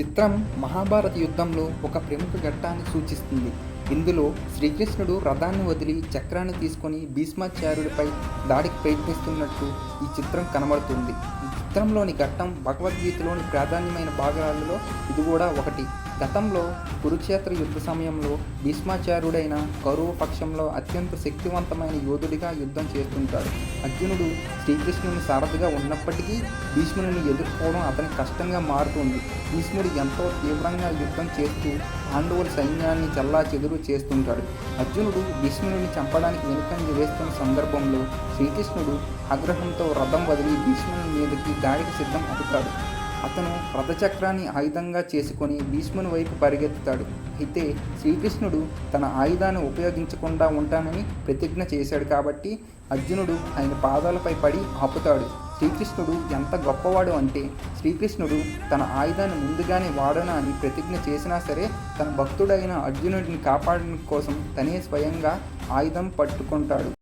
చిత్రం మహాభారత యుద్ధంలో ఒక ప్రముఖ ఘట్టాన్ని సూచిస్తుంది. ఇందులో శ్రీకృష్ణుడు రథాన్ని వదిలి చక్రాన్ని తీసుకొని భీష్మాచార్యుడిపై దాడికి ప్రయత్నిస్తున్నట్టు ఈ చిత్రం కనబడుతుంది. చిత్రంలోని ఘట్టం భగవద్గీతలోని ప్రాధాన్యమైన భాగాలలో ఇది కూడా ఒకటి. గతంలో కురుక్షేత్ర యుద్ధ సమయంలో భీష్మాచార్యుడైన కౌరవ పక్షంలో అత్యంత శక్తివంతమైన యోధుడిగా యుద్ధం చేస్తుంటాడు. అర్జునుడు శ్రీకృష్ణుని సారథిగా ఉన్నప్పటికీ భీష్ముని ఎదుర్కోవడం అతనికి కష్టంగా మారుతుంది. భీష్ముడు ఎంతో తీవ్రంగా యుద్ధం చేస్తూ పాండవుల సైన్యాన్ని చల్లా చెదురు చేస్తుంటాడు. అర్జునుడు భీష్ముని చంపడానికి వెనుకంజ వేస్తున్న సందర్భంలో శ్రీకృష్ణుడు ఆగ్రహంతో రథం వదిలి భీష్ముని మీదకి దాడికి సిద్ధం అవుతాడు. అతను రథచక్రాన్ని ఆయుధంగా చేసుకొని భీష్ముని వైపు పరిగెత్తుతాడు. అయితే శ్రీకృష్ణుడు తన ఆయుధాన్ని ఉపయోగించకుండా ఉంటానని ప్రతిజ్ఞ చేశాడు కాబట్టి అర్జునుడు ఆయన పాదాలపై పడి ఆపుతాడు. శ్రీకృష్ణుడు ఎంత గొప్పవాడు అంటే శ్రీకృష్ణుడు తన ఆయుధాన్ని ముందుగానే వాడనా అని ప్రతిజ్ఞ చేసినా సరే తన భక్తుడైన అర్జునుడిని కాపాడడం కోసం తనే స్వయంగా ఆయుధం పట్టుకుంటాడు.